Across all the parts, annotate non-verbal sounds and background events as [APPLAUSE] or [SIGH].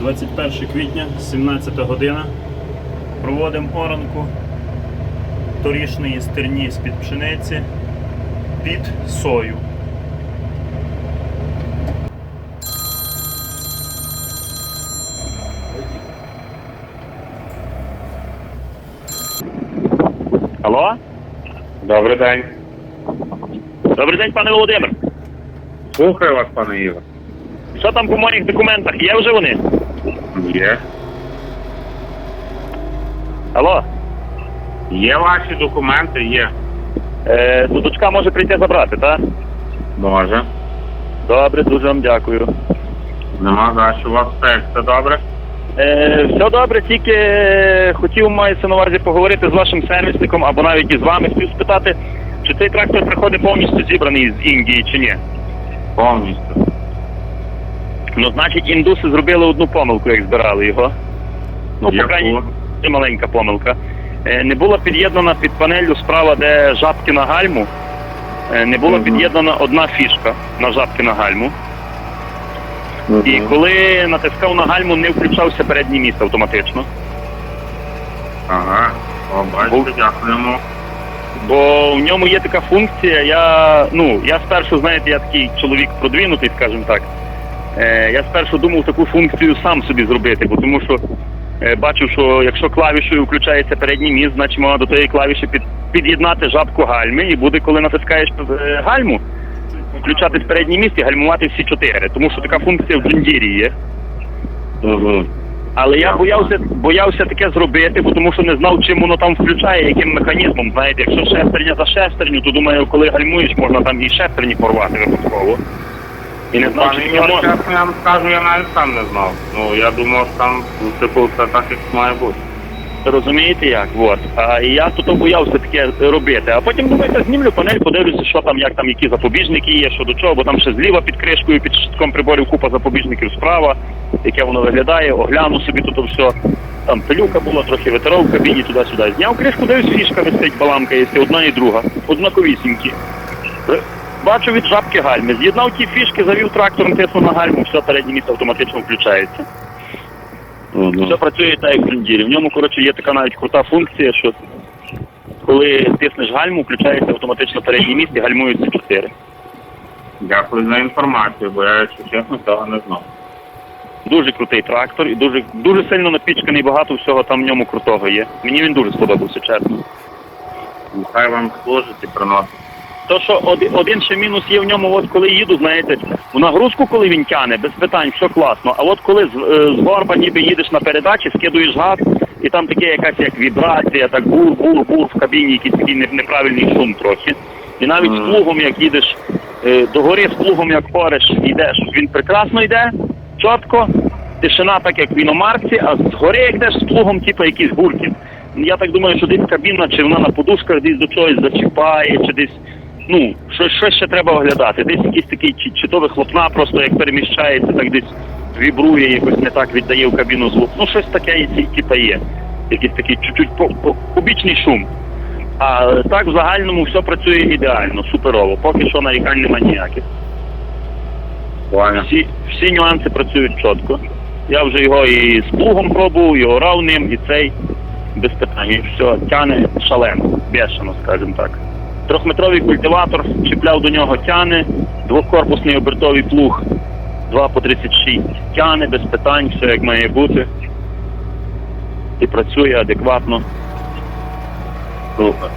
21 квітня, 17 година. Проводимо оранку торішної стерні з-під пшениці під сою. Алло? Добрий день. Добрий день, пане Володимир. Слухаю вас, пане Ігор. Що там по моїх документах? Є вже вони? Є. Алло? Є ваші документи, є. Е, ну, дочка може прийти забрати, так? Може. Добре, дуже вам дякую. Нема за що у вас все, все добре? Е, все добре, тільки е, хотів мається на увазі поговорити з вашим сервісником або навіть із вами хотів спитати, чи цей трактор приходить повністю зібраний з Індії чи ні. Повністю. Ну, значить, індуси зробили одну помилку, як збирали його. Ну, по крайній це маленька помилка. Е, не була під'єднана під панелью справа, де жабки на гальму. Е, не була Мгм. під'єднана одна фішка на жабки на гальму. І коли натискав на гальму, не включався передній міст автоматично. Ага. О, бачите, дякуємо. Бо в ньому є така функція. Я ну я спершу, знаєте, я такий чоловік продвинутий, скажімо так. Е, я спершу думав таку функцію сам собі зробити, бо тому що е, бачив, що якщо клавішою включається передній міст, значить можна до тієї клавіші під, під'єднати жабку гальми, і буде, коли натискаєш е, гальму, включатись передній міст і гальмувати всі чотири. Тому що така функція в джундірі є. Угу. Але я боявся, боявся таке зробити, бо тому що не знав, чим воно там включає, яким механізмом. Знаєте, якщо шестерня за шестерню, то думаю, коли гальмуєш, можна там і шестерні порвати випадково. І не таке можна. чесно, я вам скажу, я навіть сам не знав. Ну, я думав, що там типу, все так, як має бути. Розумієте як? Вот. А і я тут боявся таке робити. А потім думаю, я знімлю панель, подивлюся, що там, як там, які запобіжники є, що до чого, бо там ще зліва під кришкою, під щитком приборів купа запобіжників справа, яке воно виглядає, огляну собі тут все. Там пилюка була, трохи ветеров в кабіні туди-сюди. Зняв кришку, дивлюсь, фішка висить, баламка є, одна і друга. Однаковісінькі. Бачу від жабки гальми. З'єднав ті фішки, завів трактором, тиснув на гальму, все, переднє місце автоматично включається. Все працює так, як в джундірі. В ньому, коротше, є така навіть крута функція, що коли тиснеш гальму, включається автоматично передній міст і гальмуються чотири. Дякую за інформацію, бо я, якщо чесно, цього не знав. Дуже крутий трактор і дуже дуже сильно напічканий, багато всього там в ньому крутого є. Мені він дуже сподобався, чесно. Нехай вам служить і приносить. То, що один, ще мінус є в ньому, от коли їду, знаєте, в нагрузку, коли він тяне, без питань, все класно. А от коли з, е, з горба ніби їдеш на передачі, скидуєш газ, і там таке якась як вібрація, так бур-бур-бур в кабіні, якийсь такий неправильний шум трохи. І навіть з плугом, як їдеш е, догори з плугом, як пориш, йдеш, він прекрасно йде, чітко, тишина так, як в іномарці, а згори, як йдеш з плугом, типу якийсь гуркіт. Я так думаю, що десь кабіна, чи вона на подушках десь до чогось зачіпає, чи десь ну, щось, щось ще треба оглядати. Десь якийсь такий чи, чи то вихлопна просто як переміщається, так десь вібрує, якось не так віддає в кабіну звук. Ну, щось таке типа є. Якийсь такий чуть-чуть по, по, побічний шум. А так в загальному все працює ідеально, суперово. Поки що нарікань немає ніяких. Всі, всі нюанси працюють чітко. Я вже його і з плугом пробував, і орав ним, і цей без питань. І все тяне шалено, бешено, скажімо так. Трьохметровий культиватор, чіпляв до нього тяне, двокорпусний обертовий плуг 2 по 36 тяне без питань, все як має бути. І працює адекватно. Супер.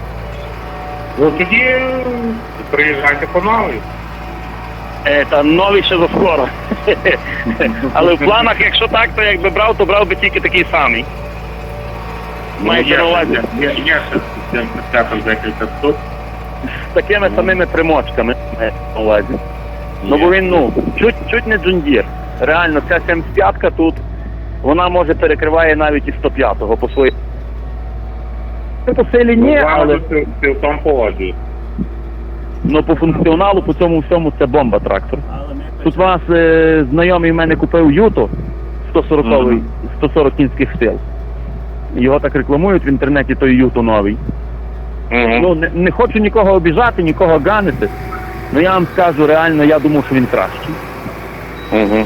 Ну тоді приїжджайте по новій. Е, та новий ще заскоро. [LAUGHS] Але в планах, якщо так, то якби брав, то брав би тільки такий самий. Маєте на увазі є ще з цим декілька штук. З такими самими примочками. на увазі. Ну бо він ну, чуть, чуть не джундір. Реально, ця 75-ка тут, вона може перекриває навіть і 105-го по своїй. По силі ні, але цілком погоджуюсь. ну, по функціоналу, по цьому всьому це бомба трактор. Тут вас е, знайомий в мене купив Юто 140 140 кінських сил. Його так рекламують в інтернеті той Юто новий. Ну, не, не хочу нікого обіжати, нікого ганити. Ну я вам скажу, реально, я думав, що він кращий. Угу.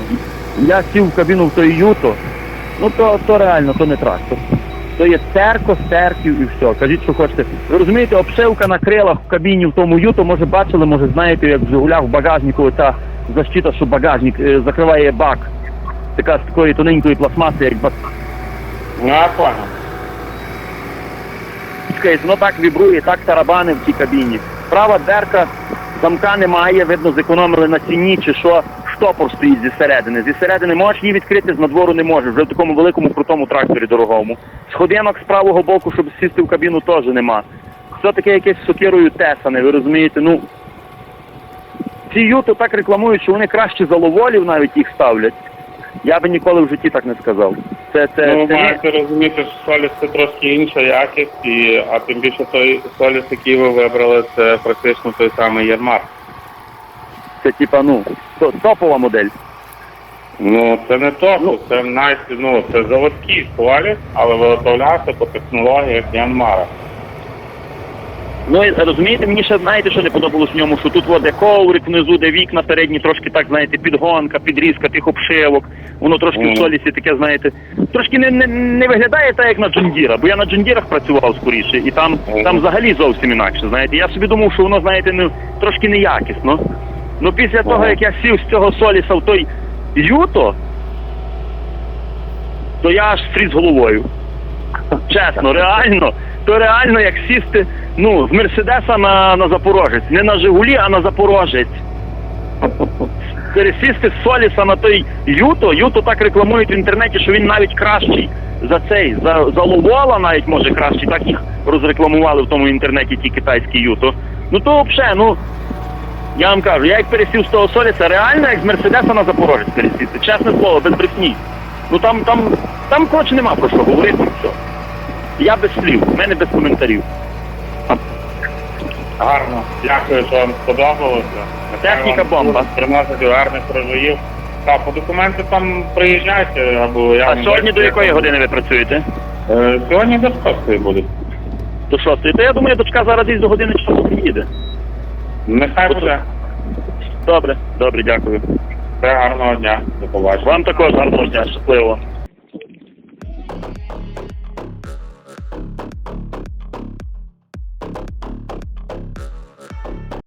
я сів в кабіну в той юто, ну то, то реально, то не трактор. То є терко, стерків і все. Кажіть, що хочете. Ви розумієте, обшивка на крилах в кабіні в тому юто, може бачили, може знаєте, як в Жигулях в багажнику оця защита, що багажник е, закриває бак. Така з такої тоненької пластмаси, як бак. Ну, я понял. Скажіть, воно так вібрує, так тарабани в цій кабіні. Права дверка, замка немає, видно, зекономили на ціні чи що. Штопор стоїть зі середини. Зі середини можеш її відкрити, з надвору не можеш. Вже в такому великому крутому тракторі дорогому. Сходинок з правого боку, щоб сісти в кабіну, теж нема. Все таке якесь сокирою тесане, ви розумієте? Ну ці юто так рекламують, що вони краще за ловолів навіть їх ставлять. Я би ніколи в житті так не сказав. Це, це, Ну, це маєте розуміти, що соліс це трошки інша якість, і, а тим більше той соліс, який ви вибрали, це практично той самий ярмар. це типа, ну, то- топова модель. Ну, це не то, це най, ну, це заводський соліс, але виготовлявся по технологіях Янмара. Ну розумієте, мені ще знаєте, що не подобалось в ньому, що тут воде коврик внизу, де вікна передні, трошки так, знаєте, підгонка, підрізка тих обшивок. Воно трошки Мгм. в солісі таке, знаєте, трошки не, не, не виглядає так, як на Джундіра, бо я на Джундірах працював скоріше, і там, Мгм. там взагалі зовсім інакше. Знаєте, я собі думав, що воно, знаєте, не, трошки неякісно. Ну після того, як я сів з цього соліса в той юто, то я аж стріс головою. Чесно, реально. То реально як сісти ну, з Мерседеса на, на Запорожець. Не на Жигулі, а на Запорожець. Пересісти з Соліса на той Юто. Юто так рекламують в інтернеті, що він навіть кращий за цей, за, за Ловола навіть може кращий. Так їх розрекламували в тому інтернеті ті китайські Юто. Ну то взагалі, ну. Я вам кажу, я як пересів з того Соліса, реально як з Мерседеса на Запорожець пересісти. Чесне слово, без брехні. Ну там, там, там коротше нема про що говорити. Все. Я без слів, в мене без коментарів. Гарно. Дякую, що вам сподобалося. Техніка бомба. Приносить гарних врожаїв. Так, по документи там приїжджайте, або я А сьогодні до якої години ви працюєте? Е, Сьогодні до шостої буде. До шостої. То я думаю, дочка зараз десь до години часу приїде. Нехай буде. Добре, добре, дякую. Все гарного дня. До побачення. Вам також гарного дня, щасливо.